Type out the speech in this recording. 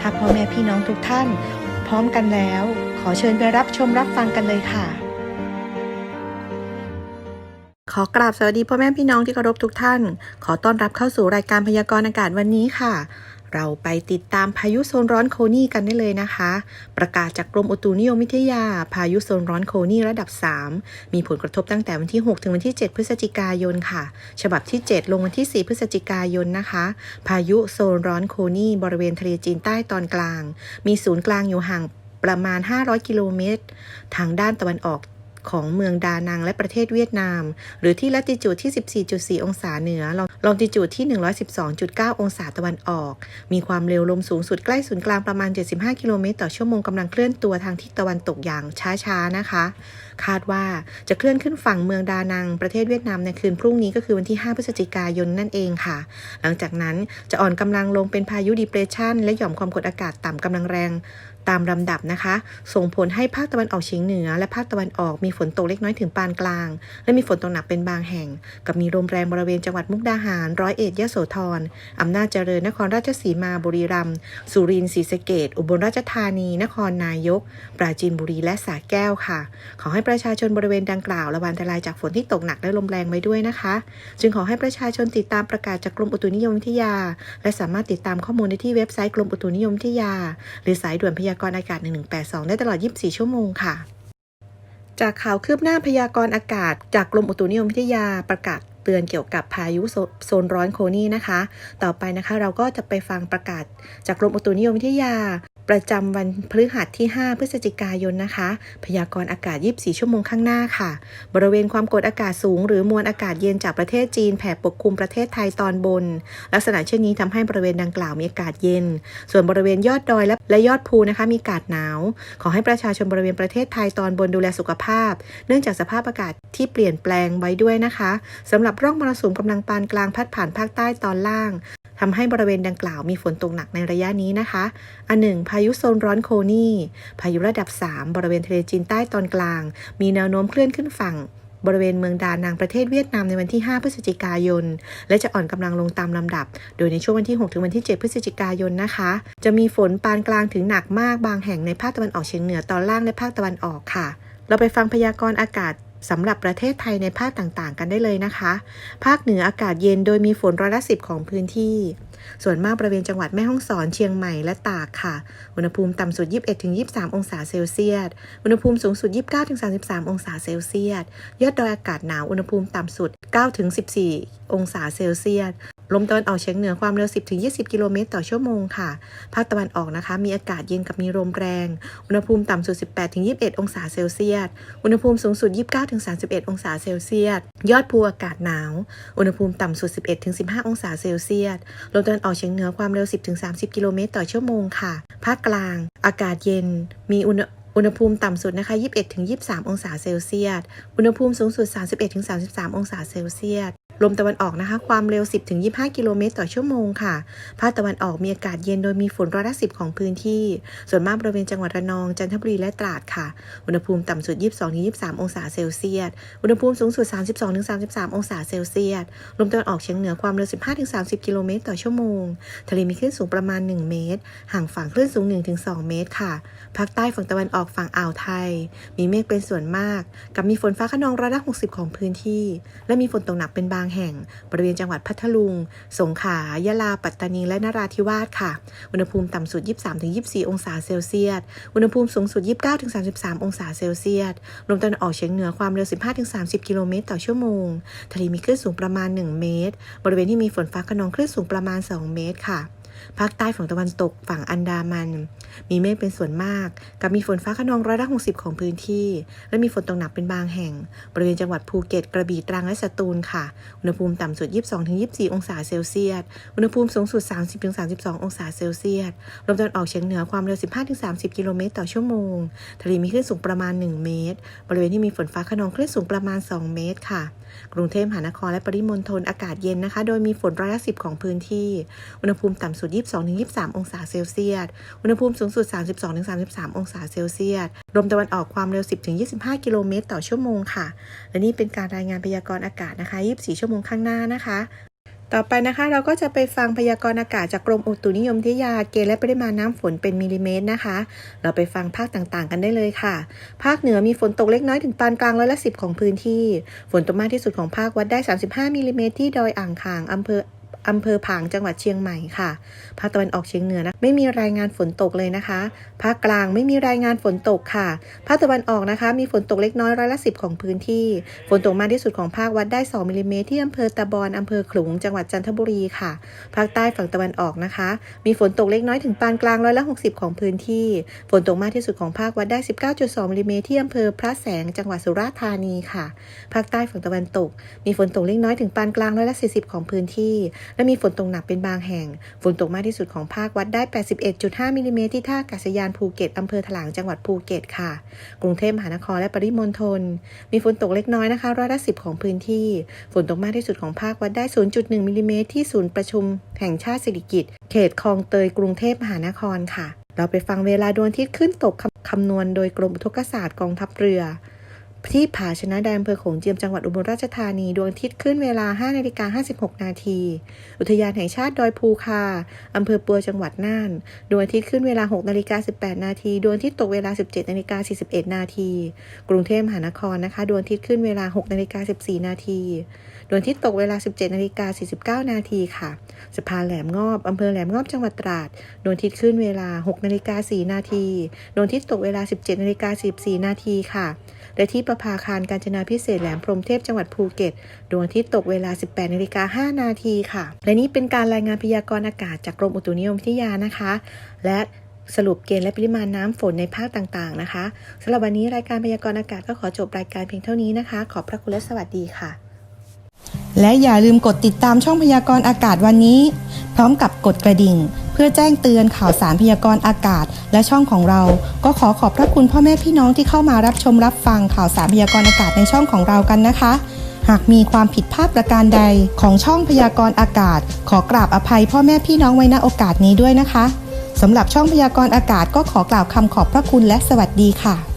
ถ้าพ่อแม่พี่น้องทุกท่าน พร้อมกันแล้ว ขอเชิญไปรับชมรับฟังกันเลยค่ะ ขอกราบสวัสดีพ่อแม่พี่น้องที่เคารพทุกท่าน ขอต้อนรับเข้าสู่รายการพยากรณ์อากาศวันนี้ค่ะ เราไปติดตามพายุโซนร้อนโคนี่กันได้เลยนะคะ ประกาศจากกรมอุตุนิยมวิทยา พายุโซนร้อนโคนี่ระดับ 3 มีผลกระทบตั้งแต่วันที่ 6 ถึงวันที่ 7 พฤศจิกายนค่ะ ฉบับที่ 7 ลงวันที่ 4 พฤศจิกายนนะคะ พายุโซนร้อนโคนี่บริเวณทะเลจีนใต้ตอนกลาง มีศูนย์กลางอยู่ห่างประมาณ 500 กิโลเมตร ทางด้านตะวันออก ของเมืองดานังและประเทศเวียดนาม หรือที่ลัติจูดที่ 14.4 องศาเหนือลองติจูดที่ 112.9 องศาตะวันออก มีความเร็วลมสูงสุดใกล้ศูนย์กลางประมาณ 75 กิโลเมตรต่อชั่วโมงกำลังเคลื่อนตัวทางทิศตะวันตกอย่างช้าๆนะคะ คาดว่าจะเคลื่อนขึ้นฝั่งเมืองดานัง ประเทศเวียดนามในคืนพรุ่งนี้ก็คือวันที่ 5 พฤศจิกายนนั่นเองค่ะ หลังจากนั้นจะอ่อนกำลังลงเป็นพายุดิเพรสชันและหย่อมความกดอากาศต่ำกำลังแรง ตามลำดับนะคะ ส่งผลให้ภาคตะวันออกเฉียงเหนือ และภาคตะวันออกมีฝนตกเล็กน้อยถึงปานกลาง และมีฝนตกหนักเป็นบางแห่ง กับมีลมแรงบริเวณจังหวัดมุกดาหาร ร้อยเอ็ดยะโสธรอำนาจเจริญนครราชสีมาบุรีรัมย์สุรินทร์ศรีสะเกดอุบลราชธานี นครนายก ปราจีนบุรีและสระแก้วค่ะ ขอให้ประชาชนบริเวณดังกล่าวระวังอันตรายจากฝนที่ตกหนักและลมแรงไว้ด้วยนะคะ จึงขอให้ประชาชนติดตามประกาศจากกรมอุตุนิยมวิทยา และสามารถติดตามข้อมูลได้ที่เว็บไซต์กรมอุตุนิยมวิทยา หรือสายด่วนพยากรณ์อากาศ 1182 ได้ตลอด 24 ชั่วโมงค่ะ จากข่าวคืบหน้าพยากรณ์อากาศ จากกรมอุตุนิยมวิทยาประกาศเตือนเกี่ยวกับพายุโซโซนร้อนโคนี่นะคะ ต่อไปนะคะเราก็จะไปฟังประกาศจากกรมอุตุนิยมวิทยา ประจำวันพฤหัสที่ 5 พฤศจิกายนนะคะ พยากรณ์อากาศ 24 ชั่วโมงข้างหน้าค่ะ บริเวณความกดอากาศสูง หรือมวลอากาศเย็นจากประเทศจีนแผ่ปกคลุมประเทศไทยตอนบน ลักษณะเช่นนี้ทำให้บริเวณดังกล่าวมีอากาศเย็น ส่วนบริเวณยอดดอยและและยอดภูนะคะ มีอากาศหนาว ขอให้ประชาชนบริเวณประเทศไทยตอนบนดูแลสุขภาพ เนื่องจากสภาพอากาศที่เปลี่ยนแปลงไว้ด้วยนะคะสำหรับร่องมรสุมกำลังปานกลางพัดผ่านภาคใต้ตอนล่าง ทำให้บริเวณดังกล่าวมีฝนตกหนักในระยะนี้นะคะ อันหนึ่งพายุโซนร้อนโคนี่ พายุระดับ 3 บริเวณทะเลจีนใต้ตอนกลาง มีแนวโน้มเคลื่อนขึ้นฝั่งบริเวณเมืองดานังประเทศเวียดนามในวันที่ 5 พฤศจิกายน และจะอ่อนกำลังลงตามลำดับ โดยในช่วงวันที่ 6 ถึงวันที่ 7 พฤศจิกายนนะคะ จะมีฝนปานกลางถึงหนักมากบางแห่งในภาคตะวันออกเฉียงเหนือตอนล่างและภาคตะวันออกค่ะ เราไปฟังพยากรณ์อากาศ สำหรับประเทศไทยในภาคต่างๆ กันได้เลยนะคะ ภาคเหนืออากาศเย็นโดยมีฝนร้อยละสิบของพื้นที่ ส่วนมากบริเวณจังหวัดแม่ฮ่องสอนเชียงใหม่และตากค่ะ อุณหภูมิต่ำสุด 21-23 องศาเซลเซียส อุณหภูมิสูงสุด 29-33 องศาเซลเซียส ยอดดอยอากาศหนาว อุณหภูมิต่ำสุด 9-14 องศาเซลเซียส ลมตะวันออกเฉียงเหนือความเร็ว 10-20 กิโลเมตรต่อชั่วโมงค่ะ ภาคตะวันออกนะคะ มีอากาศเย็นกับมีลมแรง อุณหภูมิต่ำสุด 18-21 องศาเซลเซียส อุณหภูมิสูงสุด 29-31 องศาเซลเซียส ยอดภูอากาศหนาว อุณหภูมิต่ำสุด 11-15 องศาเซลเซียส ลมตะวันออกเฉียงเหนือความเร็ว 10-30 กิโลเมตรต่อชั่วโมงค่ะ ภาคกลาง อากาศเย็น มีอุณหอุณหภูมิต่ำสุดนะคะ 21-23 องศาเซลเซียส อุณหภูมิสูงสุด 31-33 องศาเซลเซียส ลมตะวันออกนะคะ ความเร็ว 10-25 กิโลเมตรต่อชั่วโมงค่ะ ภาคตะวันออกมีอากาศเย็นโดยมีฝนร้อยละสิบของพื้นที่ ส่วนมากบริเวณจังหวัดระนอง จันทบุรีและตราดค่ะ อุณหภูมิต่ำสุด 22-23 องศาเซลเซียส อุณหภูมิสูงสุด 32-33 องศาเซลเซียส ลมตะวันออกเฉียงเหนือความเร็ว 15-30 กิโลเมตรต่อชั่วโมง ทะเลมีคลื่นสูงประมาณ 1 เมตร ห่างฝั่งคลื่นสูง 1-2 เมตรค่ะ ภาคใต้ฝั่งตะวันออกฝั่งอ่าวไทย มีเมฆเป็นส่วนมาก กับมีฝนฟ้าขนองร้อยละ60 ของพื้นที่ และมีฝนตกหนักเป็นบางแห่ง บริเวณจังหวัดพัทลุง สงขลายะลา ปัตตานี และนราธิวาสค่ะ อุณหภูมิต่ำสุด 23-24 องศาเซลเซียส อุณหภูมิสูงสุด 29-33 องศาเซลเซียส ลมตะวันออกเฉียงเหนือความเร็ว 15-30 กิโลเมตรต่อชั่วโมง ทะเลมีคลื่นสูงประมาณ 1 เมตร บริเวณที่มีฝนฟ้าขนองคลื่นสูงประมาณ 2 เมตรค่ะ ภาคใต้ฝั่งตะวันตกฝั่งอันดามัน มีเมฆเป็นส่วนมาก กับมีฝนฟ้าขนองร้อยละ60ของพื้นที่ และมีฝนตกหนักเป็นบางแห่ง บริเวณจังหวัดภูเก็ตกระบี่ตรังและสตูลค่ะ อุณหภูมิต่ำสุด 22-24 องศาเซลเซียส อุณหภูมิสูงสุด 30-32 องศาเซลเซียส ลมตะวันออกเฉียงเหนือความเร็ว 15-30 กิโลเมตรต่อชั่วโมง ทะเลมีคลื่นสูงประมาณ 1 เมตร บริเวณที่มีฝนฟ้าขนองคลื่นสูงประมาณ 2 เมตรค่ะ กรุงเทพมหานครและปริมณฑลอากาศเย็นนะคะ โดยมีฝนร้อยละสิของพื้นที่ อุณหภูมิต่ำสุดด 22-23 องศาเซลเซียส อุณหภูมิสูงสุด 32-33 องศาเซลเซียส ลมตะวันออกความเร็ว 10-25 กิโลเมตรต่อชั่วโมงค่ะ และนี่เป็นการรายงานพยากรณ์อากาศนะคะ 24 ชั่วโมงข้างหน้านะคะ ต่อไปนะคะเราก็จะไปฟังพยากรณ์อากาศจากกรมอุตุนิยมวิทยาเกณฑ์และปริมาณน้ำฝนเป็นมิลลิเมตรนะคะ เราไปฟังภาคต่างๆ กันได้เลยค่ะ ภาคเหนือมีฝนตกเล็กน้อยถึงปานกลางร้อยละสิของพื้นที่ ฝนตกมากที่สุดของภาควัดได้ 35มิลลิเมตรที่ดอยอ่างขางอำเภอ อำเภอผางจังหวัดเชียงใหม่ค่ะ ภาคตะวันออกเฉียงเหนือนะไม่มีรายงานฝนตกเลยนะคะ ภาคกลางไม่มีรายงานฝนตกค่ะ ภาคตะวันออกนะคะ มีฝนตกเล็กน้อยร้อยละสิบของพื้นที่ ฝนตกมากที่สุดของภาควัดได้ 2มิลลิเมตรที่อำเภอตะบอนอำเภอขลุงจังหวัดจันทบุรีค่ะ ภาคใต้ฝั่งตะวันออกนะคะ มีฝนตกเล็กน้อยถึงปานกลางร้อยละ60 ของพื้นที่ ฝนตกมากที่สุดของภาควัดได้ 19.2มิลลิเมตรที่อำเภอพระแสงจังหวัดสุราษฎร์ธานีค่ะ ภาคใต้ฝั่งตะวันตก มีฝนตกเล็กน้อยถึงปานกลางร้อยละ40 ของพื้นที่และมีฝนตกหนักเป็นบางแห่ง ฝนตกมากที่สุดของภาควัดได้ 81.5มิลลิเมตรที่ท่าอากาศยานภูเก็ตอำเภอถลางจังหวัดภูเก็ตค่ะ กรุงเทพมหานครและปริมณฑลมีฝนตกเล็กน้อยนะคะร้อยละ10ของพื้นที่ ฝนตกมากที่สุดของภาควัดได้ 0.1มิลลิเมตรที่ศูนย์ประชุมแห่งชาติสิริกิติ์เขตคลองเตยกรุงเทพมหานครค่ะ เราไปฟังเวลาดวงอาทิตย์ขึ้นตกคำคำนวณโดยกรมอุทกศาสตร์กองทัพเรือ ที่ผาชนะแดนอำเภอโขงเจียมจังหวัดอุบลราชธานีดวงอาทิตย์ขึ้นเวลา 5 นาฬิกา 56 นาที อุทยานแห่งชาติดอยภูคา อำเภอปัวจังหวัดน่าน ดวงอาทิตย์ขึ้นเวลา 6 นาฬิกา 18 นาที ดวงอาทิตย์ตกเวลา 17 นาฬิกา 41 นาที กรุงเทพมหานครนะคะ ดวงอาทิตย์ขึ้นเวลา 6 นาฬิกา 14 นาที ดวงอาทิตย์ตกเวลา 17 นาฬิกา 49 นาทีค่ะ สะพานแหลมงอบ อำเภอแหลมงอบจังหวัดตราด ดวงอาทิตย์ขึ้นเวลา 6 นาฬิกา 4 นาที ดวงอาทิตย์ตกเวลา 17 นาฬิกา 14 นาทีค่ะ ได้ที่ประภาคารการจนาพิเศษแหลมพรมเทพจังหวัดภูเก็ต ดวงอาทิตย์ตกเวลา 18นาฬิกา5นาทีค่ะ และนี่เป็นการรายงานพยากรณ์อากาศจากกรมอุตุนิยมวิทยานะคะ และสรุปเกณฑ์และปริมาณน้ำฝนในภาคต่างๆนะคะสำหรับวันนี้รายการพยากรณ์อากาศก็ขอจบรายการเพียงเท่านี้นะคะ ขอบพระคุณและสวัสดีค่ะ และอย่าลืมกดติดตามช่องพยากรณ์อากาศวันนี้ พร้อมกับกดกระดิ่ง เพื่อแจ้งเตือนข่าวสารพยากรณ์อากาศ และช่องของเรา ก็ขอขอบพระคุณพ่อแม่พี่น้องที่เข้ามารับชมรับฟังข่าวสารพยากรณ์อากาศในช่องของเรากันนะคะ หากมีความผิดพลาดประการใดของช่องพยากรณ์อากาศ ขอกราบอภัยพ่อแม่พี่น้องไว้ณโอกาสนี้ด้วยนะคะสำหรับช่องพยากรณ์อากาศก็ขอกล่าวคำขอบพระคุณและสวัสดีค่ะ